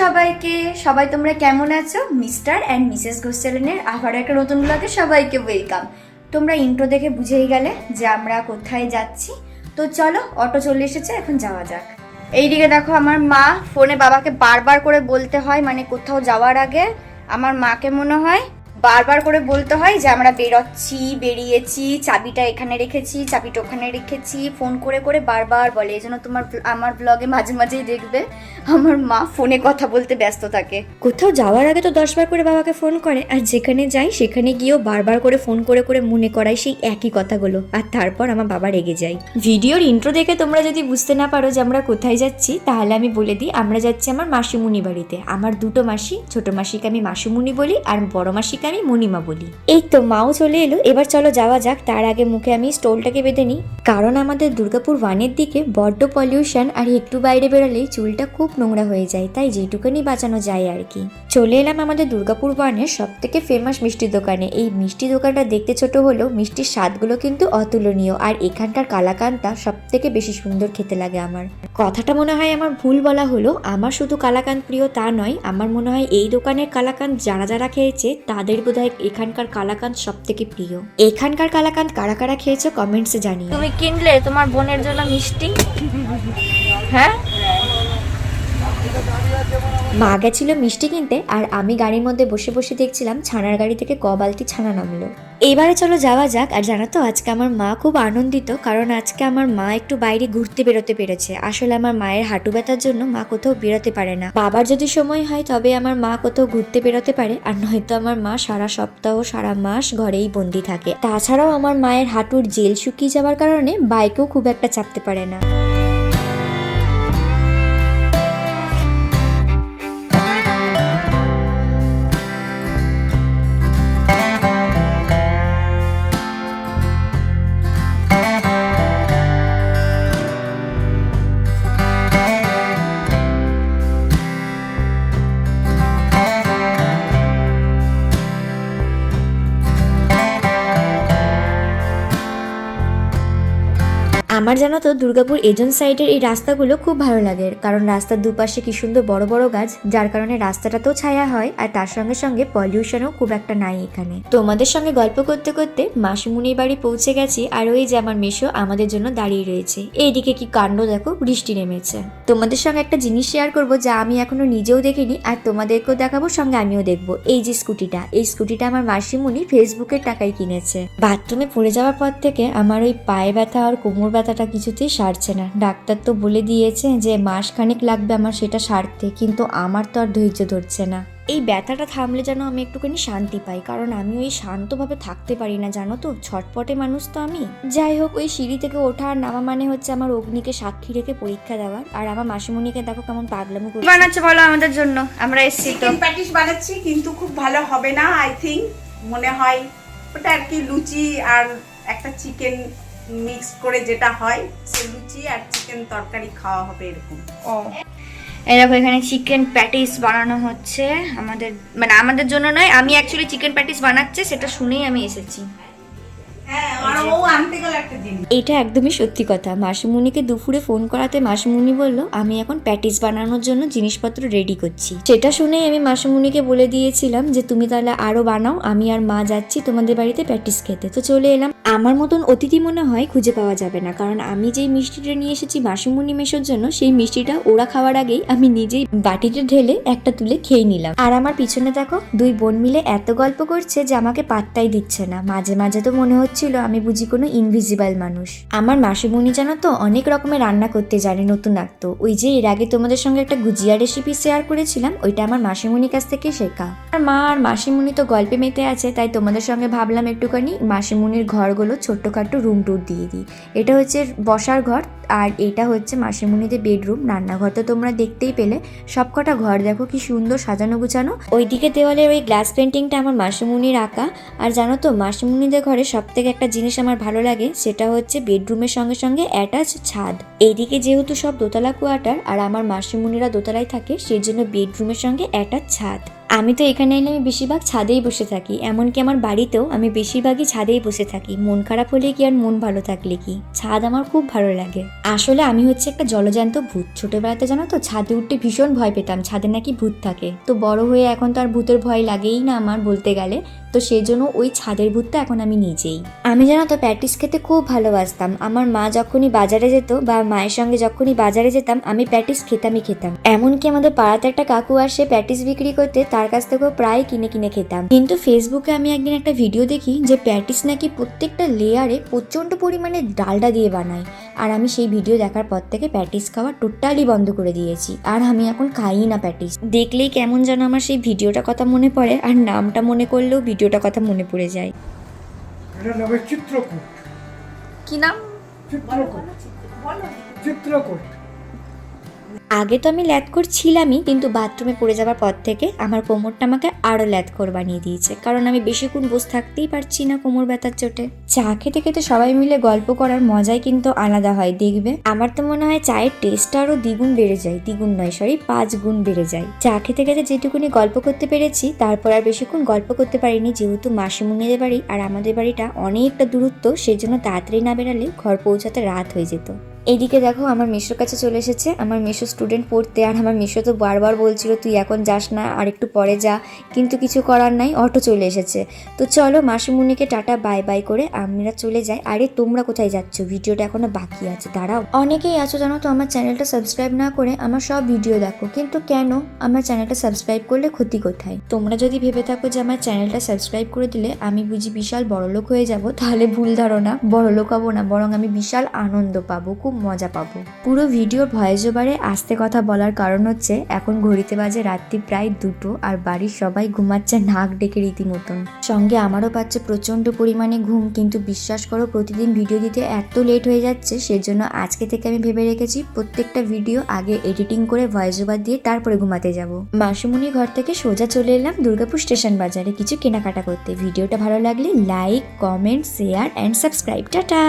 সবাইকে। সবাই তোমরা কেমন আছো? মিস্টার অ্যান্ড মিসেস গোস্টেলেনের আবার একটা নতুন ব্লগে সবাইকে ওয়েলকাম তোমরা ইন্ট্রো দেখে বুঝেই গেলে যে আমরা কোথায় যাচ্ছি। তো চলো অটো চলে এসেছে, এখন যাওয়া যাক। এইদিকে দেখো আমার মা ফোনে বাবাকে বারবার করে বলতে হয় মানে কোথাও যাওয়ার আগে। আমার মাকে মনে হয় বারবার করে বলতে হয় যে আমরা বেরোচ্ছি, বেরিয়েছি, চাবিটা এখানে রেখেছি, চাবিটা ওখানে রেখেছি, ফোন করে করে বারবার বলে, এই জন্য তোমার আমার ব্লগে মাঝে মাঝেই দেখবে আমার মা ফোনে কথা বলতে ব্যস্ত থাকে। কোথাও যাওয়ার আগে তো দশবার করে বাবাকে ফোন করে, আর যেখানে যাই সেখানে গিয়েও বারবার করে ফোন করে করে মনে করাই সেই একই কথাগুলো, আর তারপর আমার বাবা রেগে যায়। ভিডিওর ইন্ট্রো দেখে তোমরা যদি বুঝতে না পারো যে আমরা কোথায় যাচ্ছি, তাহলে আমি বলে দিই, আমরা যাচ্ছি আমার মাসিমুনি বাড়িতে। আমার দুটো মাসি, ছোট মাসিকে আমি মাসিমুনি বলি আর বড় মাসিকে আমি মণিমা বলি। এই তো মাও চলে এলো। এবার চলো যাওয়া যাক। তার আগে মুখে আমি স্টোলটাকে বেঁধে নিই। কারণ আমাদের দুর্গাপুর ওয়ানের দিকে বড্ড পলিউশন আর একটু বাইরে বেরোলেই চুলটা খুব নোংরা হয়ে যায়। তাই যেটুকুনি বাঁচানো যায় আর কি। চলে এলাম আমাদের দুর্গাপুর ওয়ানের সব থেকে ফেমাস মিষ্টির দোকানে। এই মিষ্টি দোকানটা দেখতে ছোট হলেও মিষ্টির স্বাদগুলো কিন্তু অতুলনীয়। আর এখানকার কালাকানটা সব থেকে বেশি সুন্দর খেতে লাগে আমার। কথাটা মনে হয় আমার ভুল বলা হলো। আমার শুধু কালাকান প্রিয় তা নয়, আমার মনে হয় এই দোকানের কালাকান যারা যারা খেয়েছে তাদের বোধহয় এখানকার কালাকান্দ সব থেকে প্রিয়? এখানকার কালাকান কারা কারা খেয়েছো? কমেন্টসে জানিয়ে তুমি কিনলে তোমার বোনের জন্য মিষ্টি? হ্যাঁ? মা গেছিল মিষ্টি কিনতে আর আমি গাড়ির মধ্যে বসে বসে দেখছিলাম ছানার গাড়ি থেকে ক বালতি ছানা নামলো। এবারে চলো যাওয়া যাক আর জানো তো, আজকে আমার মা খুব আনন্দিত কারণ আজকে আমার মা একটু বাইরে ঘুরতে বেরোতে পেরেছে। আসলে আমার মায়ের হাঁটু ব্যথার জন্য মা কোথাও বেরোতে পারে না। বাবার যদি সময় হয় তবে আমার মা কোথাও ঘুরতে বেরোতে পারে আর নয়তো আমার মা সারা সপ্তাহ, সারা মাস ঘরেই বন্দি থাকে। তাছাড়াও আমার মায়ের হাঁটুর জেল শুকিয়ে যাওয়ার কারণে বাইকেও খুব একটা চাপতে পারে না। আমার জানো তো, দুর্গাপুর এজেন্ট সাইডের এই রাস্তাগুলো খুব ভালো লাগে। কারণ রাস্তার দুপাশে কি সুন্দর বড় বড় গাছ, যার কারণে রাস্তাটাতেও ছায়া হয়, আর তার সঙ্গে সঙ্গে পলিউশনও খুব একটা নাই এখানে। তোমাদের সঙ্গে গল্প করতে করতে মাসিমুনির বাড়ি পৌঁছে গেছি, আর ওই যে আমার মেশো আমাদের জন্য দাঁড়িয়ে রয়েছে। এইদিকে কি কাণ্ড দেখো, বৃষ্টি নেমেছে। তোমাদের সঙ্গে একটা জিনিস শেয়ার করব, যা আমি এখনও নিজেও দেখিনি, আর তোমাদেরকেও দেখাবো, সঙ্গে আমিও দেখব। এই যে স্কুটিটা, এই স্কুটিটা আমার মাসিমুনি ফেসবুকের টাকায় কিনেছে। বাথরুমে পড়ে যাওয়ার পর থেকে আমার ওই পায়ে ব্যথা আর কোমর ব্যথাটা কিছুতেই সারছে না। ডাক্তার তো বলে দিয়েছে যে মাস খানেক লাগবে আমার সেটা সারতে কিন্তু আমার তো আর ধৈর্য ধরছে না। এই ব্যথাটা থামলে যেন আমি একটুখানি শান্তি পাই কারণ আমি ওই শান্তভাবে থাকতে পারি না জানো তো? ছটপটে মানুষ তো আমি। যাই হোক ওই সিঁড়ি থেকে ওঠা আর নামা মানে হচ্ছে আমার অগ্নিকে সাক্ষী রেখে পরীক্ষা দেওয়ার। আর আমার মাসিমণিকে দেখো কেমন পাগলামি করছে। বানাচ্ছে বলো আমাদের জন্য আমরা এসেছি তো। প্যাটিস বানাচ্ছি কিন্তু খুব ভালো হবে না আই থিঙ্ক মনে হয়। ওটা আর কি লুচি আর একটা চিকেন মিক্স করে যেটা হয়, সে লুচি আর চিকেন তরকারি খাওয়া হবে এরকম। ও। এরকম এখানে চিকেন প্যাটিস বানানো হচ্ছে। আমাদের মানে আমাদের জন্য নয়, আমি অ্যাকচুয়ালি চিকেন প্যাটিস বানাচ্ছে, সেটা শুনেই আমি এসেছি। এটা একদমই সত্যি কথা। মাসিমুনিকে দুপুরে ফোন করাতে মাসিমুনি বলল আমি এখন প্যাটিস বানানোর জন্য জিনিসপত্র রেডি করছি। সেটা শুনেই আমি মাসিমুনিকে বলে দিয়েছিলাম যে তুমি তাহলে আরও বানাও আমি আর মা যাচ্ছি তোমাদের বাড়িতে প্যাটিস খেতে। তো চলে এলাম। আমার মতন অতিথি মনে হয় খুঁজে পাওয়া যাবে না কারণ আমি যেই মিষ্টিটা নিয়ে এসেছি মাসিমুনি মেশোর জন্য সেই মিষ্টিটা ওরা খাওয়ার আগেই আমি নিজেই বাটিতে ঢেলে একটা তুলে খেয়ে নিলাম। আর আমার পিছনে দেখো দুই বোন মিলে এত গল্প করছে যে আমাকে পাত্তাই দিচ্ছে না। মাঝে মাঝে তো মনে হচ্ছিল আমি বুঝি কোনো ইনভিজিবল মানুষ। আমার মাসিমণি জানো তো অনেক রকমের রান্না করতে জানে নতুন আঁকতো ওই যে এর আগে তোমাদের সঙ্গে একটা গুজিয়া রেসিপি শেয়ার করেছিলাম, ওইটা আমার মাসিমণির কাছ থেকে শেখা। আর মা আর মাসিমণি তো গল্পে মেতে আছে, তাই তোমাদের সঙ্গে ভাবলাম একটুখানি মাসিমণির ঘরগুলো ছোট্টখাট্টো রুম টুর দিয়ে দিই। এটা হচ্ছে বসার ঘর, আর এটা হচ্ছে মাসিমণিদের বেডরুম রান্নাঘর তো তোমরা দেখতেই পেলে, সবকটা ঘর দেখো কি সুন্দর সাজানো গুছানো। ওইদিকে দেওয়ালের ওই গ্লাস পেন্টিংটা আমার মাসিমণির আঁকা। আর জানো তো, মাসিমণিদের ঘরে সব থেকে একটা জিনিস আমার ভালো লাগে, সেটা হচ্ছে বেডরুমের সঙ্গে সঙ্গে অ্যাটাচ ছাদ। এইদিকে যেহেতু সব দোতলা কোয়ার্টার আর আমার মাসিমুনিরা দোতলায় থাকে, সেই জন্য বেডরুমের সঙ্গে অ্যাটাচ ছাদ। আমি তো এখানে এলে আমি বেশিরভাগ ছাদেই বসে থাকি, এমনকি আমার বাড়িতেও আমি বেশিরভাগই ছাদেই বসে থাকি। মন খারাপ হলে কি আর মন ভালো থাকলে কি? ছাদ আমার খুব ভালো লাগে। আসলে আমি হচ্ছে একটা জলজান্ত ভূত। ছোটবেলাতে জানো তো, ছাদে উঠতে ভীষণ ভয় পেতাম, ছাদে নাকি ভূত থাকে। তো বড় হয়ে এখন তো আর ভূতের ভয় লাগেই না আমার বলতে গেলে। তো সেই জন্য ওই ছাদের ভূতটা এখন আমি নিজেই। আমি জানো তো প্যাটিস খেতে খুব ভালোবাসতাম। আমার মা যখনই বাজারে যেত বা মায়ের সঙ্গে যখনই বাজারে যেতাম, আমি প্যাটিস খেতামই খেতাম। এমনকি আমাদের পাড়াতে একটা কাকু আসে প্যাটিস বিক্রি করতে তার কাছ থেকেও প্রায় কিনে কিনে খেতাম। কিন্তু ফেসবুকে আমি একদিন একটা ভিডিও দেখি যে প্যাটিস নাকি প্রত্যেকটা লেয়ারে প্রচণ্ড পরিমাণে ডালডা দিয়ে বানায়। আর আমি সেই ভিডিও দেখার পর থেকে প্যাটিস খাওয়া টোটালি বন্ধ করে দিয়েছি। আর আমি এখন খাই না প্যাটিস দেখলেই কেমন যেন আমার সেই ভিডিওটা কথা মনে পড়ে আর নামটা মনে করলেও ভিডিওটা কথা মনে পড়ে যায়। চিত্রকূট কি নাম? চিত্রকূট চিত্রকূট আগে তো আমি ল্যাথকোর ছিলামই কিন্তু বাথরুমে পড়ে যাওয়ার পর থেকে আমার কোমরটা আমাকে আরও ল্যাথকোর বানিয়ে দিয়েছে। কারণ আমি বেশিক্ষণ বসে থাকতেই পারছি না কোমর ব্যথার চোটে। চা খেতে খেতে সবাই মিলে গল্প করার মজাই কিন্তু আলাদা হয়, দেখবে? আমার তো মনে হয় চায়ের টেস্টটা আরও দ্বিগুণ বেড়ে যায়। দ্বিগুণ নয় সরি পাঁচ গুণ বেড়ে যায়। চা খেতে খেতে যেটুকুনি গল্প করতে পেরেছি, তারপর আর বেশিক্ষণ গল্প করতে পারিনি, যেহেতু মাসিমুনিদের বাড়ি আর আমাদের বাড়িটা অনেকটা দূরত্ব সেই জন্য তাড়াতাড়ি না বেরালে ঘর পৌঁছাতে রাত হয়ে যেত। এইদিকে দেখো, আমার মেশোর কাছে চলে এসেছে। আমার মেশো স্টুডেন্ট পড়তে, আর আমার মিশো তো বারবার বলছিল, তুই এখন যাস না, আর একটু পরে যা। কিন্তু কিছু করার নাই, অটো চলে এসেছে। তো চলো মাসিমুনিকে টাটা বাই বাই করে আমরা চলে যাই। আরে, তোমরা কোথায় যাচ্ছ? ভিডিওটা এখনও বাকি আছে, দাঁড়াও। অনেকেই আছো জানো তো, আমার চ্যানেলটা সাবস্ক্রাইব না করে আমার সব ভিডিও দেখো। কিন্তু কেন? আমার চ্যানেলটা সাবস্ক্রাইব করলে ক্ষতি কোথায়? তোমরা যদি ভেবে থাকো যে আমার চ্যানেলটা সাবস্ক্রাইব করে দিলে আমি বুঝি বিশাল বড়লোক হয়ে যাব, তাহলে ভুল ধারণা। বড়লোক হব না, বরং আমি বিশাল আনন্দ পাবো। খুব মজা পাবো। পুরো ভিডিওর ভয়েস ওভারে আস্তে কথা বলার কারণ হচ্ছে, এখন ঘড়িতে বাজে রাত্রি প্রায় দুটো আর বাড়ির সবাই ঘুমাচ্ছে নাক ডেকে রীতিমতন। সঙ্গে আমারও পাচ্ছে প্রচণ্ড পরিমাণে ঘুম, কিন্তু বিশ্বাস করো প্রতিদিন ভিডিও দিতে এত লেট হয়ে যাচ্ছে, সেজন্য আজকে থেকে আমি ভেবে রেখেছি প্রত্যেকটা ভিডিও আগে এডিটিং করে ভয়েস ওভার দিয়ে তারপরে ঘুমাতে যাব। মাসুমুনি ঘর থেকে সোজা চলে এলাম দুর্গাপুর স্টেশন বাজারে কিছু কেনাকাটা করতে। ভিডিওটা ভালো লাগলে like, comment, share, and subscribe. Tata!